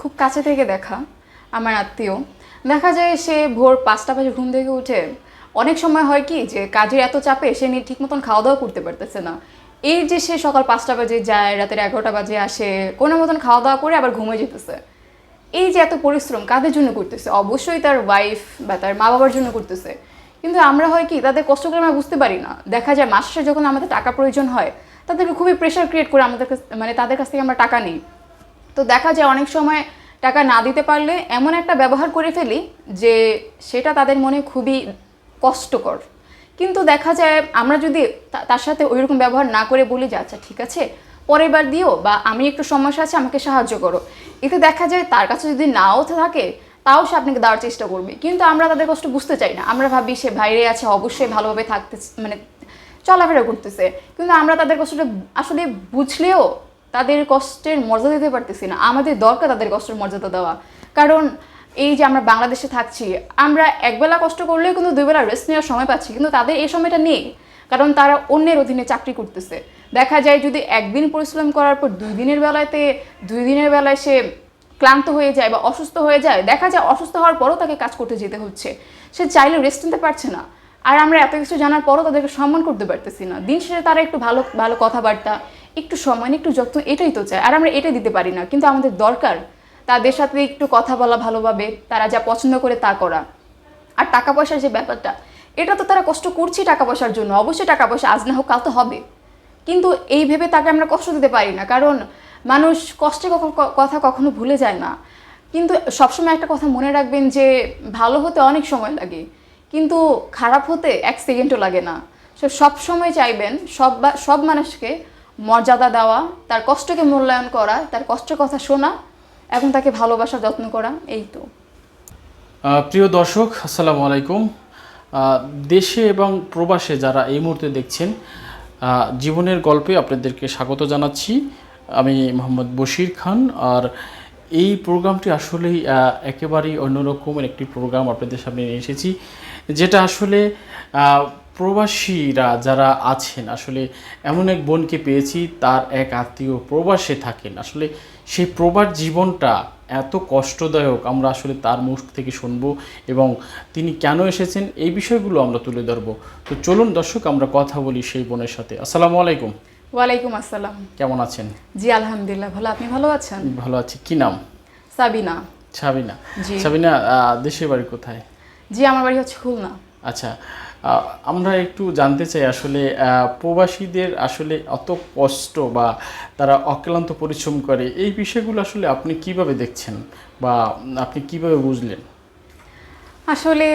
খুব কাছে থেকে দেখা, আমার আত্মীয়। দেখা যায় সে ভোর পাঁচটা বাজে ঘুম থেকে উঠে, অনেক সময় হয় কি যে কাজের এত চাপে সে নিয়ে ঠিক মতন খাওয়া দাওয়া করতে পারতেছে না। এই যে সে সকাল পাঁচটা বাজে যায়, রাতের এগারোটা বাজে আসে, কোনো মতন খাওয়া দাওয়া করে আবার ঘুমে যেতেছে। এই যে এত পরিশ্রম কাদের জন্য করতেছে? অবশ্যই তার ওয়াইফ বা তার মা বাবার জন্য করতেছে। কিন্তু আমরা হয় কি, তাদের কষ্টগুলো আমরা বুঝতে পারি না। দেখা যায় মাসে যখন আমাদের টাকা প্রয়োজন হয়, তাদেরকে খুবই প্রেশার ক্রিয়েট করে আমাদের মানে তাদের কাছ থেকে আমরা টাকা নিই। তো দেখা যায় অনেক সময় টাকা না দিতে পারলে এমন একটা ব্যবহার করে ফেলি যে সেটা তাদের মনে খুবই কষ্টকর। কিন্তু দেখা যায় আমরা যদি তার সাথে ওইরকম ব্যবহার না করে বলি যে আচ্ছা ঠিক আছে, পরের বার দিও বা আমি একটু সমস্যা আছে, আমাকে সাহায্য করো। এতে দেখা যায় তার কাছে যদি নাও থাকে, তাও সে আপনাকে দেওয়ার চেষ্টা করবে। কিন্তু আমরা তাদের কষ্ট বুঝতে চাই না। আমরা ভাবি সে বাইরে আছে, অবশ্যই ভালোভাবে থাকতে মানে চলাফেরা করতেছে। কিন্তু আমরা তাদের কষ্টটা আসলে বুঝলেও তাদের কষ্টের মর্যাদা দিতে পারতেছি না। আমাদের দরকার তাদের কষ্টের মর্যাদা দেওয়া। কারণ এই যে আমরা বাংলাদেশে থাকছি, আমরা একবেলা কষ্ট করলেও কিন্তু দুই বেলা রেস্ট নেওয়ার সময় পাচ্ছি, কিন্তু তাদের এই সময়টা নেই। কারণ তারা অন্যের অধীনে চাকরি করতেছে। দেখা যায় যদি একদিন পরিশ্রম করার পর দুই দিনের বেলাতে, দুই দিনের বেলায় সে ক্লান্ত হয়ে যায় বা অসুস্থ হয়ে যায়, দেখা যায় অসুস্থ হওয়ার পরও তাকে কাজ করতে যেতে হচ্ছে। সে চাইলে রেস্ট নিতে পারছে না। আর আমরা এত কিছু জানার পরও তাদেরকে সম্মান করতে পারতেছি না। দিন শেষে তারা একটু ভালো ভালো কথাবার্তা একটু সম্মান একটু যত্ন, এটাই তো চায় আর আমরা এটাই দিতে পারি না। কিন্তু আমাদের দরকার তাদের সাথে একটু কথা বলা ভালোভাবে, তারা যা পছন্দ করে তা করা। আর টাকা পয়সার যে ব্যাপারটা, এটা তো তারা কষ্ট করছি টাকা পয়সার জন্য। অবশ্যই টাকা পয়সা আজ না হোক, কাল তো হবে। কিন্তু এই ভেবে তাকে আমরা কষ্ট দিতে পারি না। কারণ মানুষ কষ্টে কখন কথা কখনো ভুলে যায় না। কিন্তু সবসময় একটা কথা মনে রাখবেন যে, ভালো হতে অনেক সময় লাগে। কিন্তু খারাপ হতে এক সেকেন্ডও লাগে না। সো সবসময় চাইবেন সব সব মানুষকে মর্যাদা দেওয়া, তার কষ্টকে মূল্যায়ন করা, তার কষ্টের কথা শোনা, এবং তাকে ভালোবাসা, যত্ন করা, এই তো। প্রিয় দর্শক, আসসালামু আলাইকুম। দেশে এবং প্রবাসে যারা এই মুহূর্তে দেখছেন জীবনের গল্পে আপনাদেরকে স্বাগত জানাচ্ছি। আমি মোহাম্মদ বশির খান, আর এই প্রোগ্রামটি আসলেই একেবারেই অন্যরকমের একটি প্রোগ্রাম আপনাদের সামনে এসেছি, যেটা আসলে প্রবাসীরা যারা আছেন আসলে এমন এক বোনকে পেয়েছি তার এক আত্মীয় প্রবাসে থাকেন। আসলে সেই প্রবাস জীবনটা এত কষ্টদায়ক আমরা আসলে তার মুখ থেকে শুনব এবং তিনি কেন এসেছেন এই বিষয়গুলো আমরা তুলে ধরবো। তো চলুন দর্শক আমরা কথা বলি সেই বোনের সাথে। আসসালামু আলাইকুম। ওয়ালাইকুম আসসালাম। কেমন আছেন? জি আলহামদুলিল্লাহ ভালো। আপনি ভালো আছেন? ভালো আছি। কি নাম? সাবিনা। সাবিনা। জি। সাবিনা দেশের বাড়ি কোথায়? জি আমার বাড়ি হচ্ছে খুলনা। আচ্ছা আমরা একটু জানতে চাই আসলে প্রবাসীদের আসলে অত কষ্ট বা তারা অক্লান্ত পরিশ্রম করে এই বিষয়গুলো আসলে আপনি কীভাবে দেখছেন বা আপনি কীভাবে বুঝলেন? আসলে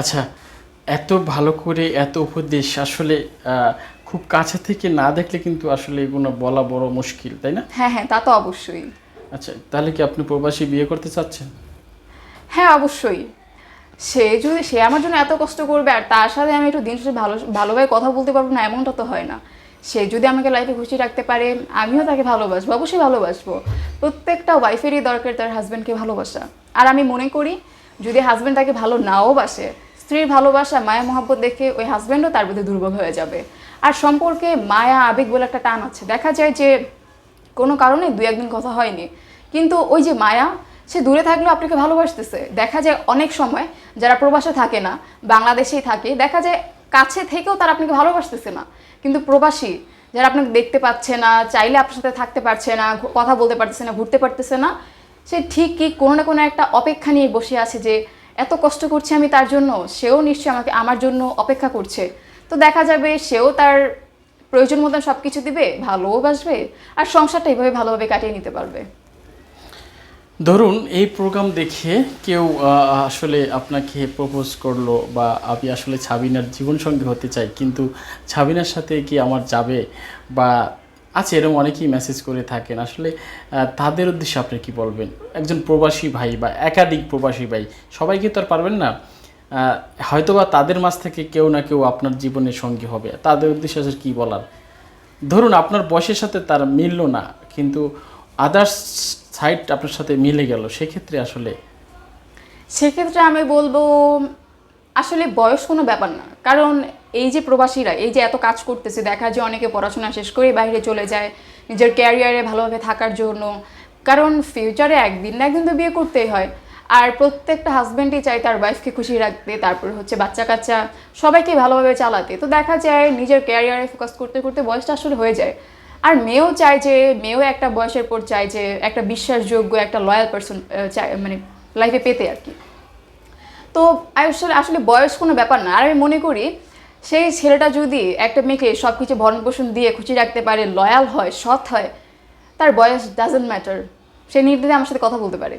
আচ্ছা এত ভালো করে এত উপদেশ আসলে খুব কাছে থেকে না দেখলে কিন্তু আসলে এগুলো বলা বড় মুশকিল তাই না? হ্যাঁ হ্যাঁ তা তো অবশ্যই। আচ্ছা তাহলে কি আপনি প্রবাসী বিয়ে করতে চাচ্ছেন? হ্যাঁ অবশ্যই। সে যদি সে আমার জন্য এত কষ্ট করবে আর তার সাথে আমি একটু দিন শেষে ভালো, ভালোভাবে কথা বলতে পারব না, এমনটা তো হয় না। সে যদি আমাকে লাইফে খুশি রাখতে পারে, আমিও তাকে ভালোবাসবো, অবশ্যই ভালোবাসবো। প্রত্যেকটা ওয়াইফেরই দরকার তার হাজব্যান্ডকে ভালোবাসা। আর আমি মনে করি, যদি হাজব্যান্ড তাকে ভালো নাও বাসে, স্ত্রীর ভালোবাসা, মায়া, মহাব্বত দেখে ওই হাজব্যান্ডও তার প্রতি দুর্বল হয়ে যাবে। আর সম্পর্কে মায়া, আবেগ বলে একটা টান আছে। দেখা যায় যে কোনো কারণে দুই একদিন কথা হয়নি। কিন্তু ওই যে মায়া সে দূরে থাকলেও আপনাকে ভালোবাসতেছে। দেখা যায় অনেক সময় যারা প্রবাসে থাকে না, বাংলাদেশেই থাকে, দেখা যায় কাছে থেকেও তারা আপনাকে ভালোবাসতেছে না। কিন্তু প্রবাসী যারা আপনাকে দেখতে পাচ্ছে না, চাইলে আপনার সাথে থাকতে পারছে না কথা বলতে পারতেছে না, ঘুরতে পারতেছে না, সে ঠিকই কোনো না কোনো একটা অপেক্ষা নিয়ে বসে আছে যে, এত কষ্ট করছি আমি তার জন্য, সেও নিশ্চয়ই আমাকে আমার জন্য অপেক্ষা করছে। তো দেখা যাবে সেও তার প্রয়োজন মতন সব কিছু দিবে, ভালোও বাসবে, আর সংসারটা এইভাবে ভালোভাবে কাটিয়ে নিতে পারবে। ধরুন, এই প্রোগ্রাম দেখে কেউ আসলে আপনাকে প্রপোজ করল বা আমি আসলে ছাবিনার জীবনসঙ্গী হতে চাই, কিন্তু ছাবিনার সাথে কি আমার যাবে? বা আছে এরকম অনেকেই মেসেজ করে থাকেন, আসলে তাদের উদ্দেশ্যে আপনি কি বলবেন? একজন প্রবাসী ভাই বা একাধিক প্রবাসী ভাই সবাইকে তো আর পারবেন না? হয়তোবা তাদের মাঝ থেকে কেউ না কেউ আপনার জীবনের সঙ্গী হবে, তাদের উদ্দেশ্যে আসলে কী বলার? ধরুন, আপনার বয়সের সাথে তার মিললো না, কিন্তু আদার্স সাইড আপনার সাথে মিলে গেল, সেক্ষেত্রে আসলে? সেক্ষেত্রে আমি বলব, আসলে বয়স কোনো ব্যাপার না। কারণ এই যে প্রবাসীরা, এই যে এত কাজ করতেছে, দেখা যায় অনেকে পড়াশোনা শেষ করে বাইরে চলে যায়, নিজের ক্যারিয়ারে ভালোভাবে থাকার জন্য। কারণ ফিউচারে একদিন না একদিন তো বিয়ে করতেই হয়। আর প্রত্যেকটা হাজব্যান্ডই চায় তার ওয়াইফকে খুশি রাখতে, তারপর হচ্ছে বাচ্চা কাচ্চা, সবাইকে ভালোভাবে চালাতে। তো দেখা যায় নিজের ক্যারিয়ারে ফোকাস করতে করতে বয়সটা আসলে হয়ে যায়। আর মেয়েও চায় যে মেয়েও একটা বয়সের পর চায় যে একটা বিশ্বাসযোগ্য একটা লয়াল পার্সন চায় মানে লাইফে পেতে আর কি। তো আসলে আসলে বয়স কোনো ব্যাপার না। আর আমি মনে করি সেই ছেলেটা যদি একটা মেয়েকে সব কিছু ভরণ পোষণ দিয়ে খুশি রাখতে পারে লয়াল হয় সৎ হয় তার বয়স ডাজেন্ট ম্যাটার সে নির্দ্বিধে আমার সাথে কথা বলতে পারে।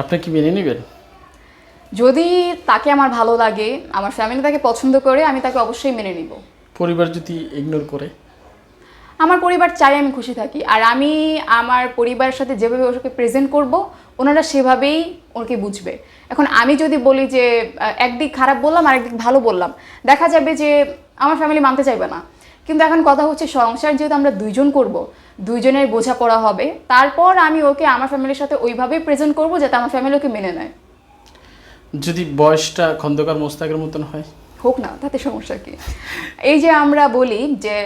আপনি কি মেনে নেবেন? যদি তাকে আমার ভালো লাগে আমার ফ্যামিলি তাকে পছন্দ করে আমি তাকে অবশ্যই মেনে নিব। পরিবার যদি ইগনোর করে? আমার পরিবার চাই আমি খুশি থাকি, আর আমি আমার পরিবারের সাথে যেভাবে ওকে প্রেজেন্ট করব, ওনারা সেভাবেই ওকে বুঝবে। এখন আমি যদি বলি যে একদিক খারাপ বললাম, আর একদিক ভালো বললাম, দেখা যাবে যে আমার ফ্যামিলি মানতে চাইবে না। কিন্তু এখন কথা হচ্ছে সংসার যেহেতু আমরা দুইজন করব, দুইজনের বোঝাপড়া হবে, তারপর আমি ওকে আমার ফ্যামিলির সাথে ওইভাবেই প্রেজেন্ট করব, যাতে আমার ফ্যামিলি ওকে মেনে নেয়। যদি বয়সটা খন্দকার মোস্তাকের মতন হয়? হোক না, তাতে সমস্যা কি? এই যে আমরা বলি যে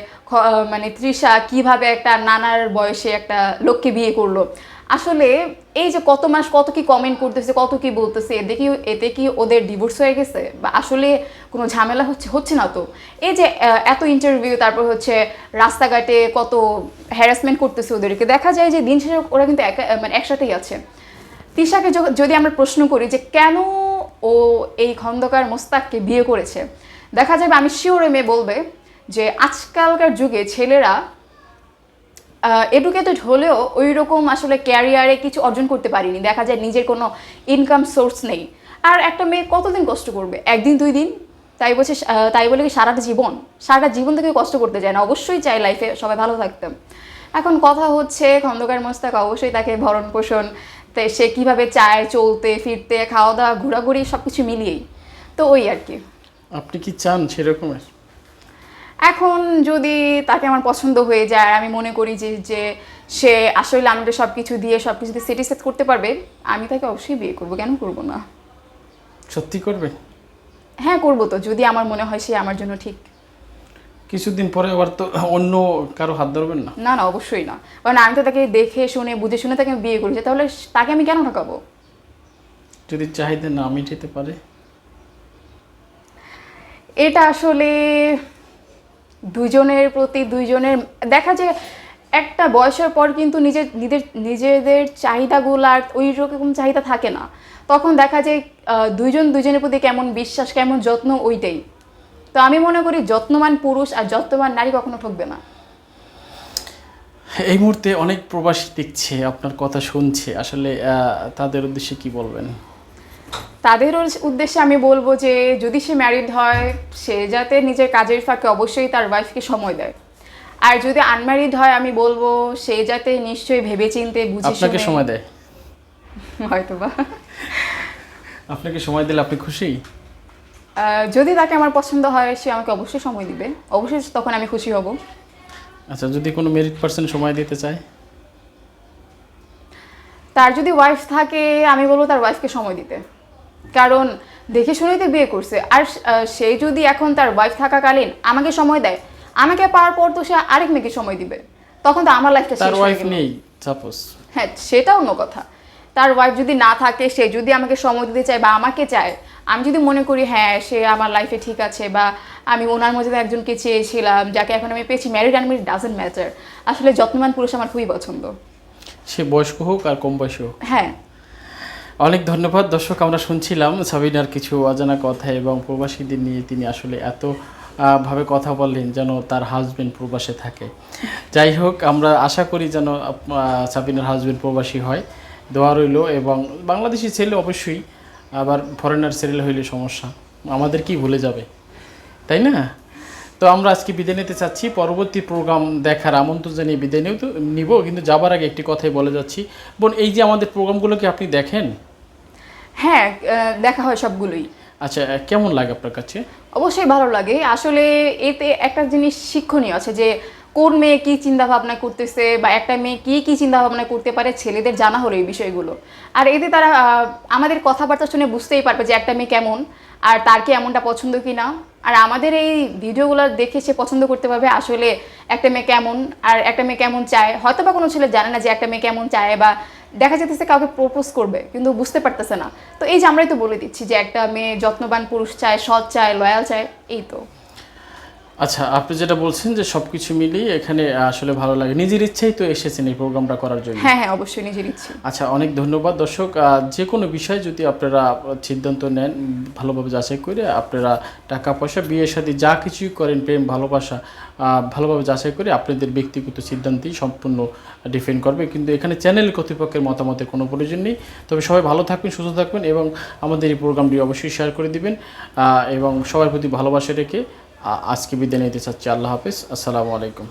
মানে তৃষা কীভাবে একটা নানার বয়সে একটা লোককে বিয়ে করল, আসলে এই যে কত মাস কত কি কমেন্ট করতেছে, কত কি বলতেছে, এতে কি এতে কি ওদের ডিভোর্স হয়ে গেছে? বা আসলে কোনো ঝামেলা হচ্ছে হচ্ছে না তো? এই যে এত ইন্টারভিউ তারপর হচ্ছে রাস্তাঘাটে কত হ্যারাসমেন্ট করতেছে ওদেরকে, দেখা যায় যে দিন শেষে ওরা কিন্তু মানে একসাথেই আছে। তৃষাকে যদি আমরা প্রশ্ন করি যে কেন ও এই খন্দকার মোস্তাককে বিয়ে করেছে। দেখা যাবে আমি শিওর মেয়ে বলবে যে আজকালকার যুগে ছেলেরা এডুকেটেড হলেও ওই রকম আসলে ক্যারিয়ারে কিছু অর্জন করতে পারিনি। দেখা যায় নিজের কোনো ইনকাম সোর্স নেই। আর একটা মেয়ে কতদিন কষ্ট করবে? একদিন, দুই দিন? তাই বলছে তাই বলে কি সারাটা জীবন? সারাটা জীবন থেকে কষ্ট করতে যায় না। অবশ্যই চাই লাইফে সবাই ভালো থাকতে। এখন কথা হচ্ছে খন্দকার মোস্তাক অবশ্যই তাকে ভরণ পোষণ তাই সে কীভাবে চায় চলতে ফিরতে খাওয়া দাওয়া ঘোরাঘুরি সব কিছু মিলিয়েই। তো ওই আর কি। আপনি কি চান সেরকমের? এখন যদি তাকে আমার পছন্দ হয়ে যায় আমি মনে করি যে যে সে আসলে আমাকে সব কিছু দিয়ে সব কিছুতে স্যাটিসফাইড করতে পারবে আমি তাকে অবশ্যই বিয়ে করব। কেন করব না? সত্যি করবে? হ্যাঁ করব তো যদি আমার মনে হয় সে আমার জন্য ঠিক। কিছুদিন পরে আবার তো অন্য কারও হাত ধরবেন না। না না অবশ্যই না। কারণ আমি তো তাকে দেখে শুনে বুঝে শুনে তাকে বিয়ে করেছি তাহলে তাকে আমি কেন ঠকাবো? যদি চাহিদা না মিটাতে পারে। এটা আসলে দুজনের প্রতি দুইজনের দেখা যায় একটা বয়সের পর কিন্তু নিজের নিজের নিজেদের চাহিদাগুলো আর ওই রকম চাহিদা থাকে না। তখন দেখা যায় দুইজন দুইজনের প্রতি কেমন বিশ্বাস কেমন যত্ন ওইটাই। তো আমি মনে করি যত্নবান পুরুষ আর যত্নবান নারী কখনো ঠকবে না। এই মুহূর্তে অনেক প্রবাসী দেখছে আপনার কথা শুনছে। আসলে তাদের উদ্দেশ্যে কি বলবেন? তাদের উদ্দেশ্যে আমি বলব যে যদি সে ম্যারিড হয় সে যাতে নিজের কাজের ফাঁকে অবশ্যই তার ওয়াইফকে সময় দেয়। আর যদি আনম্যারিড হয় আমি বলব সে যাতে নিশ্চয়ই ভেবেচিন্তে বুঝে আপনাকে সময় দেয়। হয়তো বা আপনাকে সময় দিলে আপনি খুশি? যদি তাকে আমার পছন্দ হয় সে আমাকে অবশ্যই সময় দিবে। অবশ্যই তখন আমি খুশি হব। আচ্ছা যদি কোনো মেরিট পার্সন সময় দিতে চায়? তার যদি ওয়াইফ থাকে আমি বলব তার ওয়াইফকে সময় দিতে। কারণ দেখে শুনেই তো বিয়ে করছে। আর সে যদি এখন তার ওয়াইফ থাকাকালীন আমাকে সময় দেয় আমাকে পাওয়ার পর তো সে আরেক মেয়েকে সময় দিবে। তখন তো আমার লাইফটা তার ওয়াইফ নেই সাপোজ হ্যাঁ সেটা অন্য কথা। তার ওয়াইফ যদি না থাকে সে যদি আমাকে সময় দিতে চায় বা আমাকে চায় আমি যদি মনে করি হ্যাঁ সে আমার লাইফে ঠিক আছে বা আমি ওনার মধ্যে একজনকে চেয়েছিলাম যাকে এখন আমি পেয়েছি ম্যারিড আনমেরিড ডাজেন্ট ম্যাটার আসলে যত্নবান পুরুষ আমার খুবই পছন্দ। সে বয়স্ক হোক আর কম বয়সী হোক। হ্যাঁ। অনেক ধন্যবাদ। দর্শক আমরা শুনছিলাম সাবিনার কিছু অজানা কথা এবং প্রবাসীদের নিয়ে তিনি আসলে এত ভাবে কথা বললেন যেন তার হাজবেন্ড প্রবাসে থাকে। যাই হোক আমরা আশা করি যেন সাবিনার হাজবেন্ড প্রবাসী হয়। দোয়া রইল এবং বাংলাদেশি ছেলে অবশ্যই আবার ফরেনার সিরিয়াল হইলে সমস্যা। আমাদের কি ভুলে যাবে? তাই না? তো আমরা আজকে বিদায় নিতে চাচ্ছি। পরবর্তী প্রোগ্রাম দেখার আমন্ত্রণ জানিয়ে বিদায় নিও তো নিব। কিন্তু যাবার আগে একটি কথাই বলে যাচ্ছি। বোন এই যে আমাদের প্রোগ্রামগুলো কি আপনি দেখেন? হ্যাঁ দেখা হয় সবগুলোই। আচ্ছা কেমন লাগে আপনার কাছে? অবশ্যই ভালো লাগে। আসলে এতে একটা জিনিস শিক্ষণীয় আছে যে কোন মেয়ে কী চিন্তাভাবনা করতেছে বা একটা মেয়ে কী কী চিন্তাভাবনা করতে পারে ছেলেদের জানা হলো এই বিষয়গুলো। আর এতে তারা আমাদের কথাবার্তা শুনে বুঝতেই পারবে যে একটা মেয়ে কেমন, আর তার কি এমনটা পছন্দ কি না। আর আমাদের এই ভিডিওগুলো দেখে সে পছন্দ করতে পারবে আসলে একটা মেয়ে কেমন, আর একটা মেয়ে কেমন চায়। হয়তো বা কোনো ছেলে জানে না যে একটা মেয়ে কেমন চায় বা দেখা যেতেছে কাউকে প্রপোজ করবে, কিন্তু বুঝতে পারতেছে না। তো এই যে আমরাই তো বলে দিচ্ছি যে একটা মেয়ে যত্নবান পুরুষ চায়, সৎ চায় লয়াল চায়, এই তো। আচ্ছা আপনি যেটা বলছেন যে সব কিছু মিলিয়ে এখানে আসলে ভালো লাগে। নিজের ইচ্ছেই তো এসেছেন এই প্রোগ্রামটা করার জন্য। হ্যাঁ হ্যাঁ অবশ্যই নিজের ইচ্ছে আচ্ছা অনেক ধন্যবাদ। দর্শক যে কোনো বিষয়ে যদি আপনারা সিদ্ধান্ত নেন ভালোভাবে যাচাই করে আপনারা টাকা পয়সা বিয়ের সাথে যা কিছুই করেন প্রেম ভালোবাসা ভালোভাবে যাচাই করে আপনাদের ব্যক্তিগত সিদ্ধান্তেই সম্পূর্ণ ডিপেন্ড করবে। কিন্তু এখানে চ্যানেল কর্তৃপক্ষের মতামতের কোনো প্রয়োজন নেই। তবে সবাই ভালো থাকবেন সুস্থ থাকবেন এবং আমাদের এই প্রোগ্রামটি অবশ্যই শেয়ার করে দিবেন এবং সবার প্রতি ভালোবাসা রেখে আজকে বিদায় নিতে চাচ্ছি। আল্লাহ হাফেজ। আসসালামু আলাইকুম।